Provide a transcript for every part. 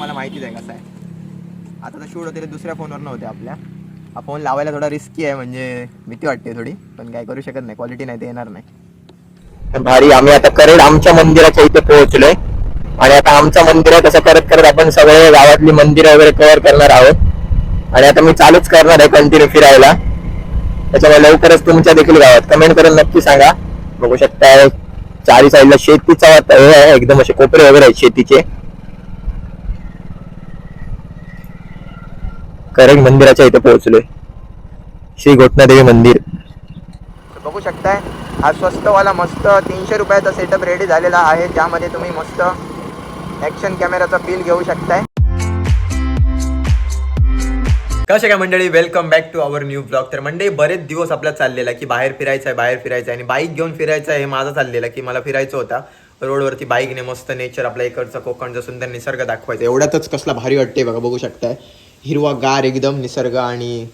तुम्हाला माहितीच आहे कसं आहे. आता तर शूट होते दुसऱ्या फोनवर नव्हते आपल्या. हा फोन लावायला थोडा रिस्की आहे म्हणजे भीती वाटते थोडी. पण काय करू शकत नाही क्वालिटी नाही ते येणार नाही. भारी आम्ही आता करेड आमच्या मंदिराच्या इथे पोहोचलोय. आणि आता आमचं मंदिर आहे तसं करत करत आपण सगळे गावातली मंदिरं वगैरे कव्हर करणार आहोत. आणि आता मी चालूच करणार आहे कंटिन्यू फिरायला. त्याच्यामुळे लवकरच तुमच्या देखील गावात कमेंट करून नक्की सांगा. बघू शकता चारी साईडला शेतीचा हे हो, आहे हो, एकदम असे कोपरे वगैरे आहेत शेतीचे. करेड मंदिराच्या इथे पोहोचलोय. श्री घोटनादेवी मंदिर. बघू शकताय हा स्वस्तवाला मस्त तीनशे रुपयाचा सेटअप रेडी झालेला आहे. ज्यामध्ये तुम्ही मस्त ॲक्शन कॅमेराचा फील घेऊ शकताय. कसे काय मंडळी? Welcome back to our new blog तर मंडळी बरेच दिवस आपला चाललेला की बाहेर फिरायचं आहे बाहेर फिरायचं आहे आणि बाईक घेऊन फिरायचं आहे हे माझा चाललेला की मला फिरायचं होता. रोडवरती बाईकने मस्त नेचर आपल्या इकडचा कोकणचा सुंदर निसर्ग दाखवायचा. एवढ्यातच कसला भारी वाटते बघा बघू शकताय. हिरवा गार एकदम निसर्ग आणि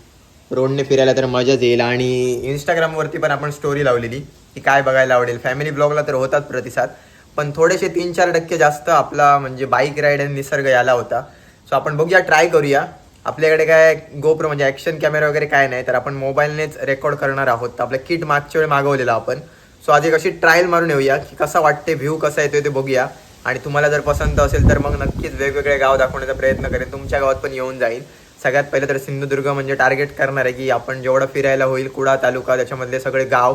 रोडने फिरायला तर मजाच येईल. आणि इंस्टाग्रामवरती पण आपण स्टोरी लावलेली की काय बघायला आवडेल. फॅमिली ब्लॉगला तर होतात प्रतिसाद पण थोडेसे तीन चार टक्के जास्त आपला म्हणजे बाईक राईड आणि निसर्ग याला होता. सो आपण बघूया ट्राय करूया. आपल्याकडे काय गोप्रो म्हणजे ॲक्शन कॅमेरा वगैरे काय नाही तर आपण मोबाईलनेच रेकॉर्ड करणार आहोत. तर आपलं किट मागच्या वेळी मागवलेलं आपण. सो आज एक अशी ट्रायल मारून येऊया की कसा वाटते व्ह्यू कसा येतोय ते बघूया. आणि तुम्हाला जर पसंत असेल तर मग नक्कीच वेगवेगळे गाव दाखवण्याचा प्रयत्न करेन. तुमच्या गावात पण येऊन जाईल. सगळ्यात पहिलं तर सिंधुदुर्ग म्हणजे टार्गेट करणार आहे की आपण जेवढं फिरायला होईल कुडा तालुका त्याच्यामधले सगळे गाव.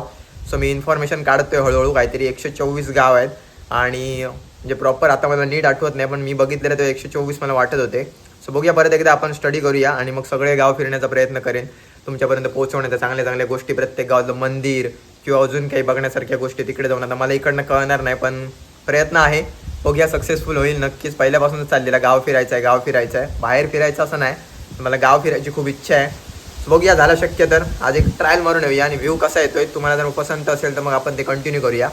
सो मी इन्फॉर्मेशन काढतोय हळूहळू. काहीतरी एकशे चोवीस गाव आहेत. आणि म्हणजे प्रॉपर आता मला नीट आठवत नाही पण मी बघितलेलं तर एकशे चोवीस मला वाटत होते. सो बघूया परत एकदा आपण स्टडी करूया आणि मग सगळे गाव फिरण्याचा प्रयत्न करेन. तुमच्यापर्यंत पोहोचवण्याचा चांगल्या चांगल्या गोष्टी प्रत्येक गावातलं मंदिर किंवा अजून काही बघण्यासारख्या गोष्टी तिकडे जाऊन. आता मला इकडनं कळणार नाही पण प्रयत्न आहे. बघूया सक्सेसफुल होईल नक्कीच. पहिल्यापासूनच चाललेला गाव फिरायचं आहे गाव फिरायचं आहे बाहेर फिरायचं असं नाही मला गाव फिरायची खूप इच्छा आहे. बघूया झालं शक्य तर. आज एक ट्रायल मारून येऊया आणि व्ह्यू कसा येतोय तुम्हाला जर पसंत असेल तर मग आपण ते कंटिन्यू करूया.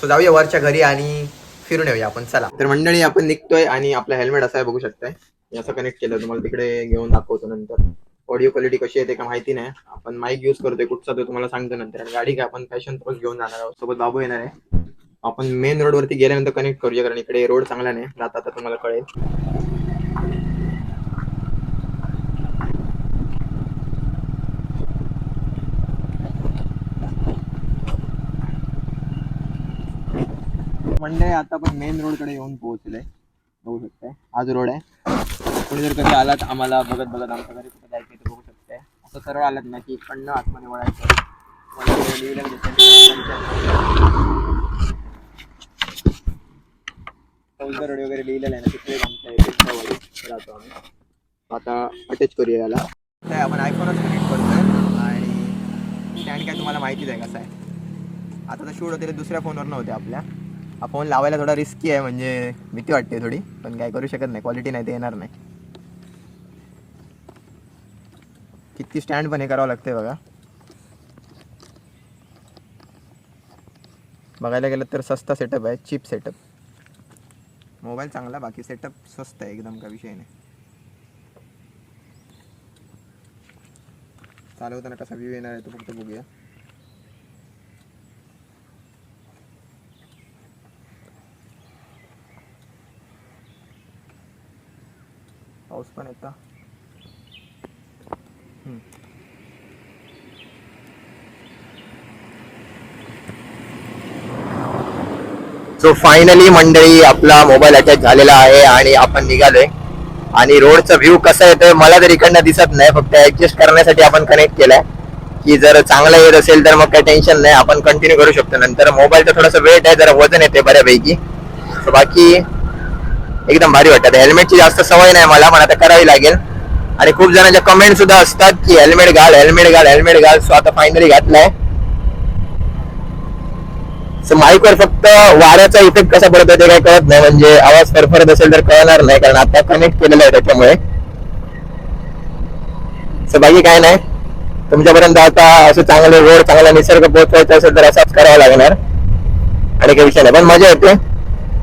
सो जाऊया वरच्या घरी आणि फिरून येऊया आपण. चला. तर मंडळी आपण निघतोय आणि आपला हेल्मेट असं आहे बघू शकताय. असं कनेक्ट केलं तुम्हाला तिकडे घेऊन दाखवतो नंतर. ऑडिओ क्वालिटी कशी येते का माहिती नाही. आपण माईक यूज करतोय कुठचा तो तुम्हाला सांगतो नंतर. आणि गाडी काय आपण फॅशन घेऊन जाणार आहोत. सोबत बाबू येणार आहे. आपण मेन रोड वरती गेल्यानंतर कनेक्ट करूया कारण इकडे रोड चांगला नाही. जाता आता तुम्हाला कळेल. मंडे आता आपण मेन रोडकडे येऊन पोहोचलोय. बघू शकताय. हाच रोड आहे. कोणी जर कधी आलात आम्हाला बघत बघत आमच्या घरी कुठे जायचं ते बघू शकताय. असं सरळ आलात ना की इकडनं आतमध्ये वळायचं मला लिहिलेलं वगैरे लिहिलेलं आहे ना तिकडे आमच्या इथे राहतो आम्ही. आता अटॅच करूया याला. काय आपण आयफोनच कनेक्ट करतोय आणि स्टँड काय तुम्हाला माहितीच आहे कसं आहे. आता तर शूट होते दुसऱ्या फोनवर नव्हते आपल्या. हा फोन लावायला थोडा रिस्की आहे म्हणजे भीती वाटते थोडी. पण काय करू शकत नाही क्वालिटी नाही ते येणार नाही. किती स्टँड पण हे करावं लागतंय बघा. बघायला गेलं तर सस्ता सेटअप आहे चीप सेटअप मोबाईल चांगला, बाकी सेटअप स्वस्त आहे एकदम का विषय नाही. चालवताना कसा व्ह्यू येणार आहे तो फक्त बघूया. पाऊस पण येता सो फायनली मंडळी आपला मोबाईल अटॅच झालेला आहे आणि आपण निघालोय. आणि रोडचा व्ह्यू कसा येतोय मला तर इकडनं दिसत नाही फक्त ऍडजस्ट करण्यासाठी आपण कनेक्ट केलाय. की जर चांगला येत असेल तर मग काही टेन्शन नाही आपण कंटिन्यू करू शकतो. नंतर मोबाईलचं थोडंसं वेट आहे जरा वजन येते बऱ्यापैकी. बाकी एकदम भारी वाटतात हेल्मेटची जास्त सवय नाही मला पण आता करावी लागेल. आणि खूप जणांच्या कमेंट सुद्धा असतात की हेल्मेट घाल हेल्मेट घाल हेल्मेट घाल. सो आता फायनली घातलाय. सो माईकवर फक्त वाऱ्याचा इफेक्ट कसा पडतो ते काही कळत नाही म्हणजे आवाज फरफरत असेल तर कळणार नाही कारण आता कनेक्ट केलेलं आहे त्याच्यामुळे. सो बाकी काय नाही. तुमच्यापर्यंत आता असे चांगले रोड चांगला निसर्ग पोहोचवायचा असेल तर असाच करावा लागणार. आणि काही विषय नाही. पण मजा येते.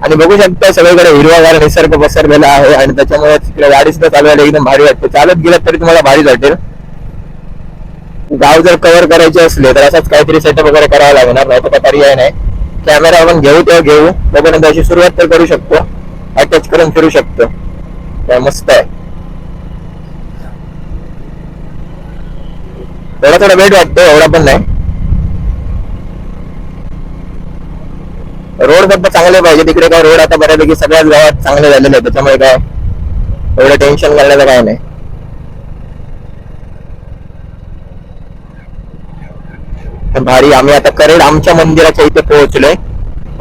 आणि बघू शकता सगळीकडे हिरवागार निसर्ग पसरलेला आहे आणि त्याच्यामुळे तिकडे गाडी सुद्धा चालवायला एकदम भारी वाटते. चालत गेलं तरी तुम्हाला भारी वाटेल. गाव जर कव्हर करायचे असले तर असाच काहीतरी सेटअप वगैरे करावा लागणार नाही तर पर्याय नाही. कॅमेरा आपण घेऊ तेव्हा घेऊ. तोपर्यंत अशी सुरुवात तर करू शकतो. अटॅच करून फिरू शकतो. काय मस्त आहे. थोडा थोडा वेट वाटतो एवढा पण नाही. रोड फक्त चांगले पाहिजे तिकडे काय रोड आता बऱ्यापैकी सगळ्याच गावात चांगले झालेले आहेत. त्याच्यामुळे काय एवढं टेन्शन करण्याचं काय नाही. भारी आम्ही आता करेड आमच्या मंदिराच्या इथे पोहोचलोय.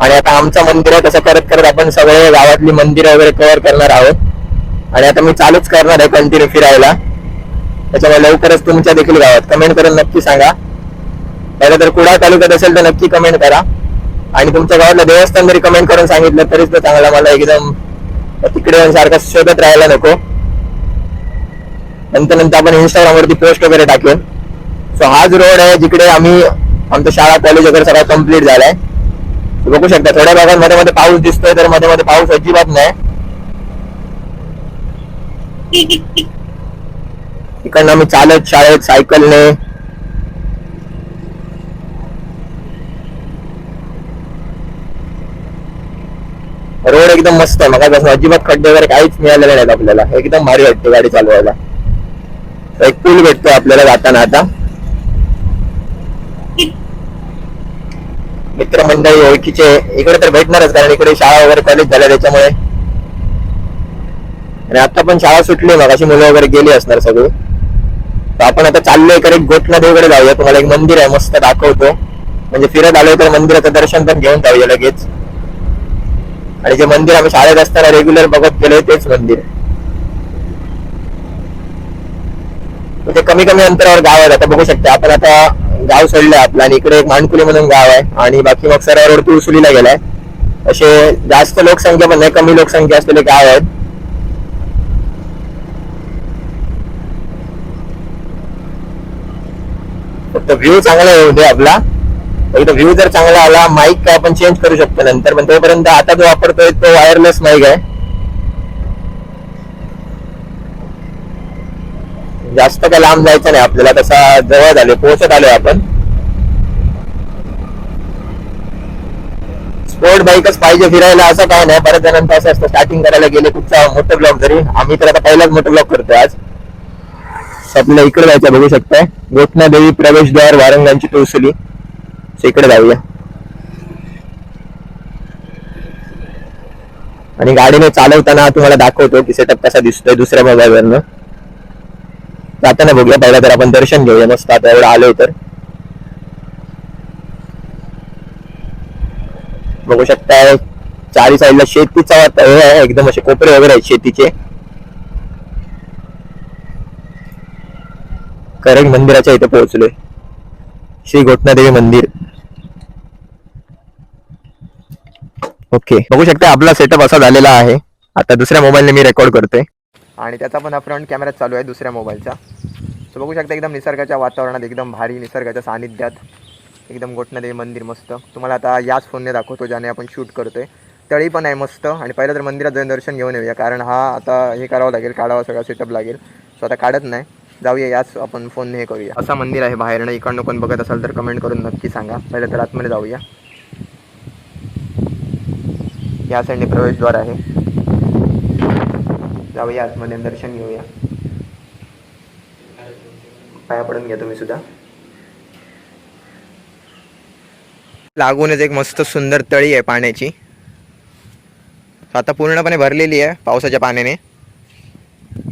आणि आता आमचं मंदिर आहे तसं करत करत आपण सगळे गावातली मंदिरं वगैरे कव्हर करणार आहोत. आणि आता मी चालूच करणार आहे कंटिन्यू फिरायला. त्याच्यामुळे लवकरच तुमच्या देखील गावात कमेंट करून नक्की सांगा. पहिलं तर कुडाळ तालुक्यात असेल तर नक्की कमेंट करा. आणि तुमच्या गावातलं देवस्थान जरी कमेंट करून सांगितलं तरीच तर चांगला मला एकदम तिकडे येऊन सारखं शोधत राहायला नको. नंतर नंतर आपण इंस्टाग्राम वरती पोस्ट वगैरे टाकेल सो हाच रोड आहे जिकडे आम्ही आमचं शाळा कॉलेज वगैरे सगळं कंप्लीट झालाय. बघू शकता थोड्या भागात मध्ये मध्ये पाऊस दिसतोय तर मध्ये मध्ये पाऊस अजिबात नाही. इकडनं आम्ही चालत शाळेत सायकलने रोड एकदम मस्त आहे. मग अजिबात खड्डे वगैरे काहीच मिळालेले नाहीत आपल्याला. एकदम भारी वाटते गाडी चालवायला. एक पूल भेटतो आपल्याला जाताना आता. मित्रमंडळी ओळखीचे इकडे तर भेटणारच कारण इकडे शाळा वगैरे कॉलेज झाल्या त्याच्यामुळे. आणि आता पण शाळा सुटली मग अशी मुलं वगैरे गेली असणार सगळी. तर आपण आता चाललोय इकडे गोठना देवकडे जाऊया. तुम्हाला एक मंदिर आहे मस्त दाखवतो. म्हणजे फिरत आलोय तर मंदिराचं दर्शन पण घेऊन जाऊया लगेच. आणि जे मंदिर आम्ही शाळेत असताना रेग्युलर बघत गेलोय तेच मंदिर म्हणजे ते कमी कमी अंतरावर गाव आहे आता बघू शकता. आपण आता गाव सोडलं आपलं आणि इकडे एक मानकुली म्हणून गाव आहे आणि बाकी मग सरळ रोड तुळसुलीला गेलाय. असे जास्त लोकसंख्या पण नाही कमी लोकसंख्या असलेले गाव आहेत. फक्त व्ह्यू चांगला येऊ दे आपला. एकदा व्ह्यू जर चांगला आला माईक काय आपण चेंज करू शकतो नंतर पण तोपर्यंत आता जो वापरतोय तो वायरलेस माईक आहे. जास्त काय लांब जायचं नाही. आपल्याला तसा जवळ झाले पोहोचत आलोय आपण. स्पोर्ट बाईकच पाहिजे फिरायला असं काय नाही. बऱ्याच जणांचं असं असतं स्टार्टिंग करायला गेले कुठचा मोठं ब्लॉक जरी. आम्ही तर आता पहिलाच मोठं ब्लॉक करतोय आज. आपल्याला इकडे जायचं बघू शकताय. गोठणा देवी प्रवेशद्वार वारंगांची तुळसुली इकडे जाऊया. आणि गाडीने चालवताना तुम्हाला दाखवतो की सेटअप कसा दिसतोय दुसऱ्या मोबाईलवरनं. जाताना बघूया पहिला तर आपण दर्शन घेऊया. मस्त आता एवढं आलोय तर. बघू शकताय चारी साईडला शेतीचा वाता- हे हो, आहे एकदम असे कोपरे वगैरे आहेत शेतीचे. करेक्ट मंदिराच्या इथे पोहोचलोय. श्री घोटनादेवी मंदिर. ओके. बघू शकता आपला सेटअप असा झालेला आहे. आता दुसऱ्या मोबाईलने मी रेकॉर्ड करतोय. आणि त्याचा पण हा फ्रंट कॅमेरा चालू आहे दुसऱ्या मोबाईलचा सो बघू शकता एकदम निसर्गाच्या वातावरणात एकदम भारी निसर्गाच्या सानिध्यात. एकदम गोठणादेवी मंदिर मस्त. तुम्हाला आता याच फोनने दाखवतो ज्याने आपण शूट करतोय. तळी पण आहे मस्त. आणि पहिलं तर मंदिरात जाऊन दर्शन घेऊन येऊया. कारण हा आता हे करावं लागेल काढावा सगळा सेटअप लागेल. सो आता काढत नाही. जाऊया याच आपण फोनने हे करूया. असा मंदिर आहे बाहेरनं. इकडनं कोण बघत असाल तर कमेंट करून नक्की सांगा. पहिलं तर आतमध्ये जाऊया. या साईडने प्रवेशद्वार आहे. जाऊया आतमध्ये दर्शन घेऊया. पाया पडून घ्या तुम्ही सुद्धा. लागूनच एक मस्त सुंदर तळी आहे पाण्याची. आता पूर्णपणे भरलेली आहे पावसाच्या पाण्याने.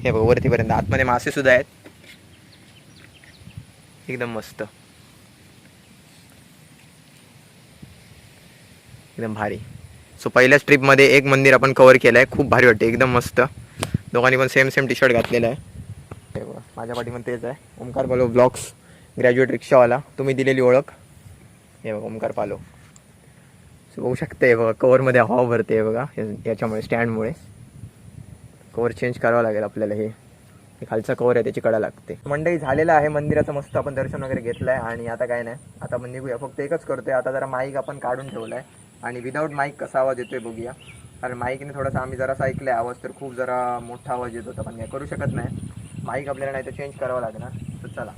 हे बघ वरतीपर्यंत. आतमध्ये मासे सुद्धा आहेत. एकदम मस्त. एकदम भारी. सो पहिल्याच ट्रिपमध्ये एक मंदिर आपण कव्हर केलं आहे खूप भारी वाटते एकदम मस्त. दोघांनी पण सेम सेम टी शर्ट घातलेलं आहे. हे बघा माझ्या तेच आहे. ओमकार पालो ब्लॉग्स ग्रॅज्युएट रिक्षावाला. तुम्ही दिलेली ओळख. हे बघा ओमकार पालो. सो बघू शकते बघा कवरमध्ये हवा भरते बघा. याच्यामुळे स्टँडमुळे कवर चेंज करावं लागेल आपल्याला हे. खालचा कवर आहे त्याची कडा लागते. मंडई झालेला आहे मंदिराचं मस्त आपण दर्शन वगैरे घेतलं आहे आणि आता काय नाही आता आपण निघूया. फक्त एकच करतोय. आता जरा माईक आपण काढून ठेवला आहे आणि विदाऊट माईक कसा आवाज येतोय बघूया. कारण माईकने थोडासा आम्ही जरासा आहे आवाज तर खूप जरा मोठा आवाज येत होता पण काय करू शकत नाही. माईक आपल्याला नाही तर चेंज करावं लागणार तर चला.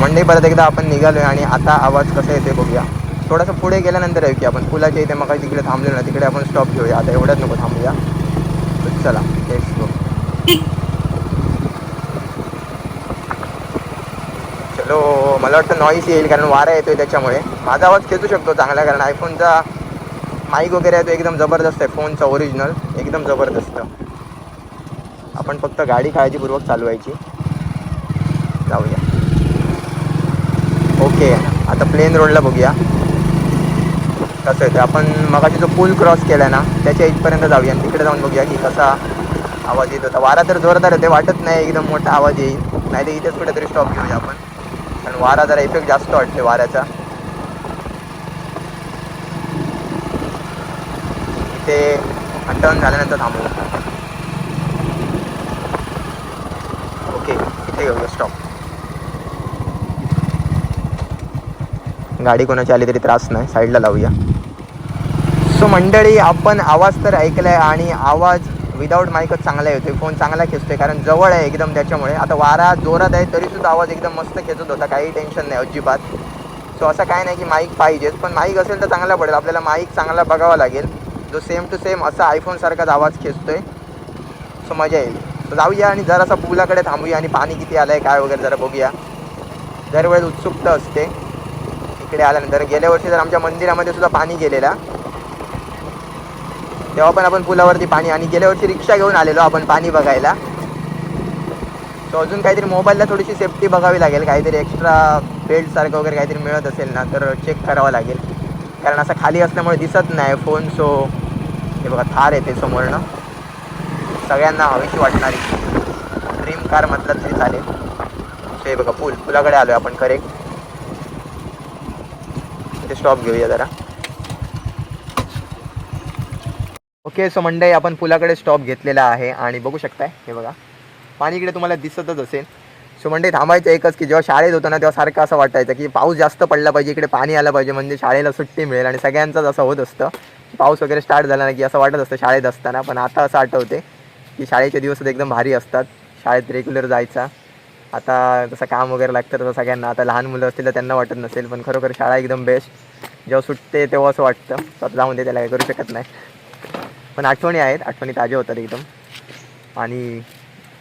मंडई परत एकदा आपण निघालोय आणि आता आवाज कसा येते बघूया. थोडंसं पुढे गेल्यानंतर येऊ की आपण. पुलाच्या इथे मग तिकडे थांबलो ना तिकडे आपण स्टॉप घेऊया आता एवढ्याच नको थांबूया. चला लेट्स गो चलो मला वाटतं नॉईस येईल कारण वारा येतोय त्याच्यामुळे. माझा आवाज खेचू शकतो चांगला कारण आयफोनचा माईक वगैरे आहे तो एकदम जबरदस्त आहे फोनचा ओरिजिनल एकदम जबरदस्त. आपण फक्त गाडी काळजीपूर्वक चालवायची. जाऊया. ओके आता प्लेन रोडला बघूया. कसं आहे आपण मगाशी जो पूल क्रॉस केला ना त्याच्या इथपर्यंत जाऊया. आणि तिकडे जाऊन बघूया की कसा आवाज येत होता. वारा तर जोरदार आहे ते वाटत नाही एकदम मोठा आवाज येईल. नाही तर इथेच कुठेतरी स्टॉप घेऊया आपण. कारण वारा जरा इफेक्ट जास्त वाटते वाऱ्याचा. इथे टर्न झाल्यानंतर थांबू. ओके इथे घेऊया स्टॉप गाडी कोणाची आली तरी त्रास नाही साईडला लावूया. सो मंडळी आपण आवाज तर ऐकलाय आणि आवाज विदाऊट माईकच चांगला येतोय फोन चांगला खेचतोय कारण जवळ आहे एकदम त्याच्यामुळे. आता वारा जोरात आहे तरीसुद्धा आवाज एकदम मस्त खेचत होता काही टेन्शन नाही अजिबात. सो असं काय नाही की माईक पाहिजेच पण माईक असेल तर चांगला पडेल आपल्याला माईक चांगला बघावा लागेल. जो सेम टू सेम असा आयफोनसारखाच आवाज खेचतोय. सो मजा येईल. जाऊया आणि जरासा पुलाकडे थांबूया आणि पाणी किती आलं आहे काय वगैरे जरा बघूया. दरवेळेस उत्सुकता असते. इकडे आल्यानंतर गेल्या वर्षी तर आमच्या मंदिरामध्ये सुद्धा पाणी गेलेला. तेव्हा पण आपण पुलावरती पाणी आणि गेल्या वर्षी रिक्षा घेऊन आलेलो आपण पाणी बघायला. सो अजून काहीतरी मोबाईलला थोडीशी सेफ्टी बघावी लागेल. काहीतरी एक्स्ट्रा बेल्टसारखं वगैरे काहीतरी मिळत असेल ना तर चेक करावं लागेल. कारण असं खाली असल्यामुळे दिसत नाही फोन सो हे बघा थार येते समोरनं. सगळ्यांना हवीशी वाटणारी ड्रीम कार म्हटलं तरी चालेल. सो हे बघा पूल पुलाकडे आलो आपण करेक्ट इथे स्टॉप घेऊया जरा. ओके सो मंडई आपण पुलाकडे स्टॉप घेतलेला आहे आणि बघू शकताय हे बघा. पाणी इकडे तुम्हाला दिसतच असेल. सो मंडई थांबायचं एकच की जेव्हा शाळेत होतं ना तेव्हा सारखं असं वाटायचं की पाऊस जास्त पडला पाहिजे इकडे पाणी आलं पाहिजे म्हणजे शाळेला सुट्टी मिळेल आणि सगळ्यांचंच असं होत असतं. पाऊस वगैरे स्टार्ट झाला ना की असं वाटत असतं शाळेत असताना पण आता असं आठवते की शाळेचे दिवस एकदम भारी असतात. शाळेत रेग्युलर जायचा. आता जसं काम वगैरे लागतं तसं सगळ्यांना. आता लहान मुलं असतील तर त्यांना वाटत नसेल पण खरोखर शाळा एकदम बेस्ट जेव्हा सुटते तेव्हा असं वाटतं. स्वतः जाऊन दे त्याला काही करू शकत नाही. पण आठवणी आहेत आठवणी ताज्या होतात एकदम. आणि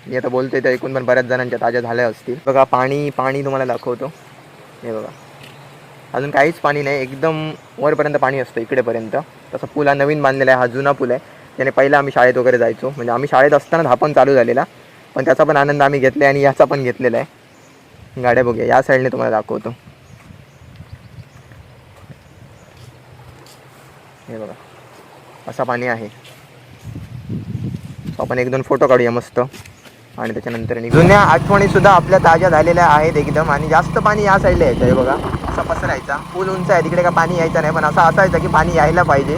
मी आता बोलतोय तर ऐकून पण बऱ्याच जणांच्या ताज्या झाल्या असतील. बघा पाणी पाणी तुम्हाला दाखवतो. हे बघा. अजून काहीच पाणी नाही एकदम वरपर्यंत पाणी असतं इकडेपर्यंत. तसा पूल हा नवीन बांधलेला आहे हा जुना पूल आहे. त्याने पहिला आम्ही शाळेत वगैरे जायचो. म्हणजे आम्ही शाळेत असताना हा पण चालू झालेला. पण त्याचा पण आनंद आम्ही घेतला आणि याचा पण घेतलेला आहे. गाड्या बघूया या साईडने तुम्हाला दाखवतो. हे बघा. असा पाणी आहे. आपण एक दोन फोटो काढूया मस्त. आणि त्याच्यानंतर जुन्या आठवणी सुद्धा आपल्या ताज्या झालेल्या आहेत एकदम. आणि जास्त पाणी या साईडला यायचं आहे बघा. असा पसरायचा पूल उंच आहे. तिकडे काय पाणी यायचं नाही. पण असं असायचं की पाणी यायला पाहिजे.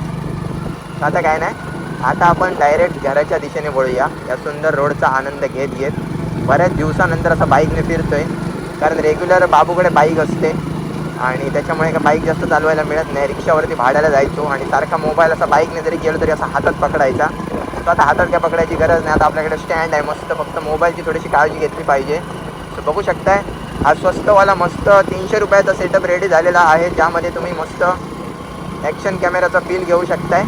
आता काय नाही. आता आपण डायरेक्ट घराच्या दिशेने वळूया. या सुंदर रोडचा आनंद घेत घेत बऱ्याच दिवसानंतर असं बाईकने फिरतोय. कारण रेग्युलर बाबूकडे बाईक असते. आणि त्याच्यामुळे का बाईक जास्त चालवायला मिळत नाही. रिक्षावरती भाड्याला जायचो. आणि सारखा मोबाईल असा बाईकने जरी गेलो तरी असा हातात पकडायचा. सो आता हातात काय पकडायची गरज नाही. आता आपल्याकडे स्टँड आहे. मस्त फक्त मोबाईलची थोडीशी काळजी घेतली पाहिजे. सो बघू शकताय हा स्वस्तवाला मस्त तीनशे रुपयाचा सेटअप रेडी झालेला आहे. ज्यामध्ये तुम्ही मस्त ॲक्शन कॅमेराचा फील घेऊ शकताय.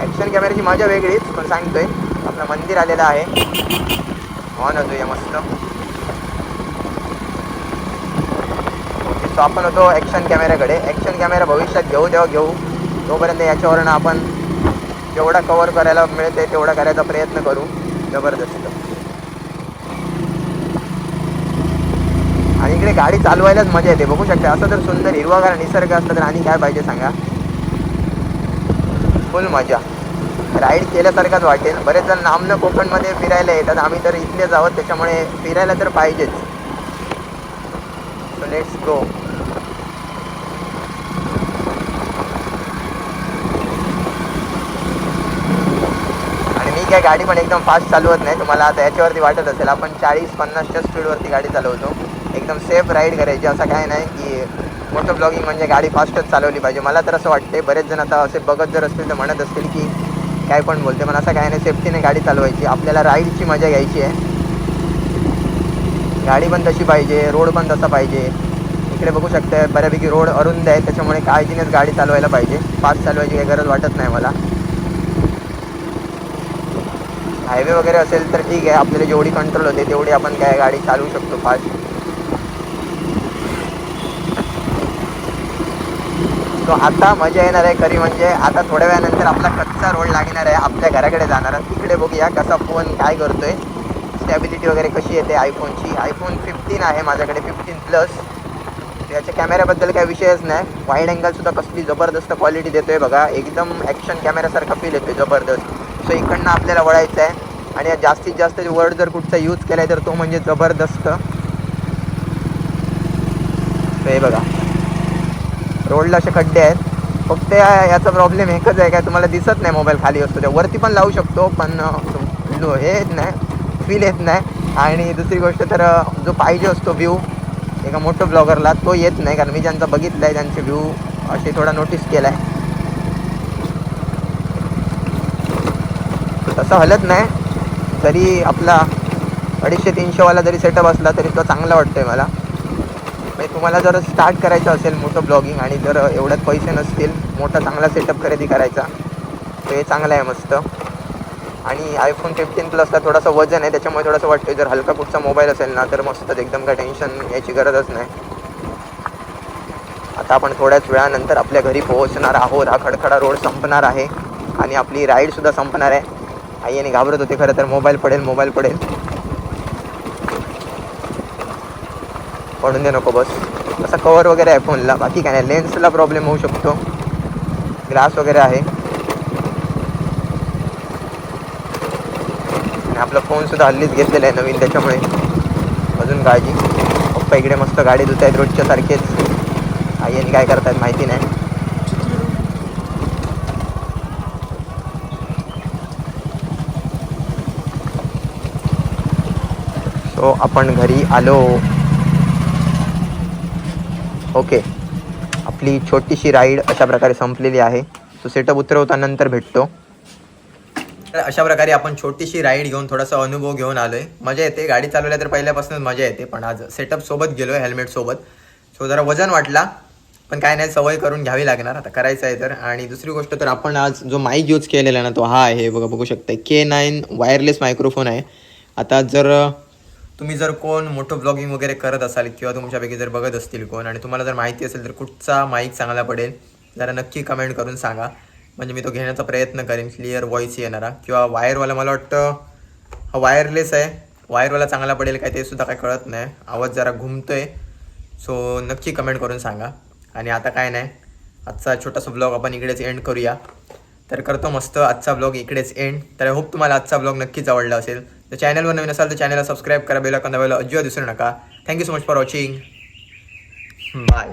ॲक्शन कॅमेऱ्याची मजा वेगळीच पण सांगतोय आपलं मंदिर आलेलं आहे. ऑन होतोय मस्त. सो आपण होतो ॲक्शन कॅमेऱ्याकडे ॲक्शन कॅमेरा भविष्यात घेऊ तेव्हा घेऊ तोपर्यंत याच्यावरनं आपण जेवढा कवर करायला मिळते तेवढा करायचा प्रयत्न करू. जबरदस्त. आणि इकडे गाडी चालवायलाच मजा येते. बघू शकता असं जर सुंदर हिरवागार निसर्ग असला तर आणि काय पाहिजे सांगा? फुल मजा. राईड केल्यासारखाच वाटेल. बरेच जण नामनं कोकणमध्ये फिरायला येतात. आम्ही तर इथलेच आहोत त्याच्यामुळे फिरायला तर पाहिजेच. सो लेट्स गो काय गाडी पण एकदम फास्ट चालवत नाही. तुम्हाला आता याच्यावरती वाटत असेल आपण चाळीस पन्नासच्या स्पीडवरती गाडी चालवतो. एकदम सेफ राईड करायची असं काय नाही की मोठं ब्लॉगिंग म्हणजे गाडी फास्टच चालवली पाहिजे. मला तर असं वाटते बरेच जण आता असे बघत जर असतील तर म्हणत असतील की काय पण बोलते पण असं काय नाही सेफ्टीने गाडी चालवायची. आपल्याला राईडची मजा घ्यायची आहे. गाडी पण तशी पाहिजे रोड पण तसा पाहिजे. इकडे बघू शकतं बऱ्यापैकी रोड अरुंद आहे त्याच्यामुळे काळजीनेच गाडी चालवायला पाहिजे. फास्ट चालवायची काही गरज वाटत नाही मला. हायवे वगैरे असेल तर ठीक आहे आपल्याला जेवढी कंट्रोल होते तेवढी आपण काय गाडी चालवू शकतो फास्ट तो आता मजा येणार आहे खरी म्हणजे आता थोड्या वेळानंतर आपला कच्चा रोड लागणार आहे आपल्या घराकडे जाणार आहे. तिकडे बघूया कसा फोन काय करतोय. स्टॅबिलिटी वगैरे कशी येते आयफोनची आयफोन फिफ्टीन आहे माझ्याकडे फिफ्टीन प्लस याच्या कॅमेऱ्याबद्दल काही विषयच नाही. वाईड अँगलसुद्धा कसली जबरदस्त क्वालिटी देतोय बघा. एकदम ॲक्शन कॅमेऱ्यासारखा फील येतोय जबरदस्त. सो इकडनं आपल्याला वळायचं आहे. आणि जास्तीत जास्त वर्ड जर कुठचा यूज केला तर तो म्हणजे जबरदस्त. हे बघा. रोडला असे खड्डे आहेत. फक्त याचा प्रॉब्लेम एकच आहे काय तुम्हाला दिसत नाही मोबाईल खाली असतो त्या वरती पण लावू शकतो पण हे येत नाही फील येत नाही. आणि दुसरी गोष्ट तर जो पाहिजे असतो व्ह्यू एका मोठं ब्लॉगरला तो येत नाही. कारण मी ज्यांचा बघितला आहे त्यांचे व्ह्यू असे थोडा नोटीस केला आहे तसं हलत नाही. तरी आपला अडीचशे तीनशेवाला जरी सेटअप असला तरी तो चांगला वाटतोय मला. म्हणजे तुम्हाला जर स्टार्ट करायचं असेल मोठं ब्लॉगिंग आणि जर एवढ्यात पैसे नसतील मोठा चांगला सेटअप खरेदी करायचा तर हे चांगलं आहे मस्त. आणि आयफोन फिफ्टीन प्लसला थोडासा वजन आहे त्याच्यामुळे थोडंसं वाटतं जर हलका कुठचा मोबाईल असेल ना तर मस्तच एकदम काय टेन्शन याची गरजच नाही. आता आपण थोड्याच वेळानंतर आपल्या घरी पोहोचणार आहोत. हा खडखडा रोड संपणार आहे आणि आपली राईडसुद्धा संपणार आहे. आई आणि घाबरत होते खरं तर मोबाईल पडेल मोबाईल पडेल. पडून दे नको बस. असा कवर वगैरे आहे फोनला बाकी काय नाही लेन्सला प्रॉब्लेम होऊ शकतो. ग्लास वगैरे आहे. आणि आपला फोनसुद्धा हल्लीच घेतलेला आहे नवीन त्याच्यामुळे अजून काळजी. पप्पा इकडे मस्त गाडी धुत आहेत रोजच्या सारखेच. आई आणि काय करतायत माहिती नाही. सो आपण घरी आलो. ओके. आपली छोटीशी राईड अशा प्रकारे संपलेली आहे. सो सेटअप उतरवतानंतर भेटतो. तर अशा प्रकारे आपण छोटीशी राईड घेऊन थोडासा अनुभव घेऊन आलोय. मजा येते. गाडी चालवल्या तर पहिल्यापासूनच मजा येते पण आज सेटअप सोबत गेलोय हेल्मेट सोबत. सो जरा वजन वाटला पण काय नाही सवय करून घ्यावी लागणार. आता करायचं आहे तर. आणि दुसरी गोष्ट तर आपण आज जो माईक यूज केलेला ना तो हा आहे. बघा बघू शकता के नाईन वायरलेस मायक्रोफोन आहे. आता जर तुम्ही जर कोण मोठं ब्लॉगिंग वगैरे करत असाल किंवा तुमच्यापैकी जर बघत असतील कोण आणि तुम्हाला जर माहिती असेल तर कुठचा माईक चांगला पडेल जरा नक्की कमेंट करून सांगा. म्हणजे मी तो घेण्याचा प्रयत्न करेन क्लिअर व्हॉइस येणारा. किंवा वायरवाला मला वाटतं हा वायरलेस आहे. वायरवाला चांगला पडेल काय ते सुद्धा काय कळत नाही. आवाज जरा घुमतोय. सो नक्की कमेंट करून सांगा. आणि आता काय नाही आजचा छोटासा ब्लॉग आपण इकडेच एंड करूया. तर करतो मस्त आजचा ब्लॉग इकडेच एंड तर होप तुम्हाला आजचा ब्लॉग नक्कीच आवडला असेल. तर चॅनलवर नवीन असाल तर चॅनलला सबस्क्राईब करा बेल दाबायला अजिबात विसरू नका. Thank you so much for watching bye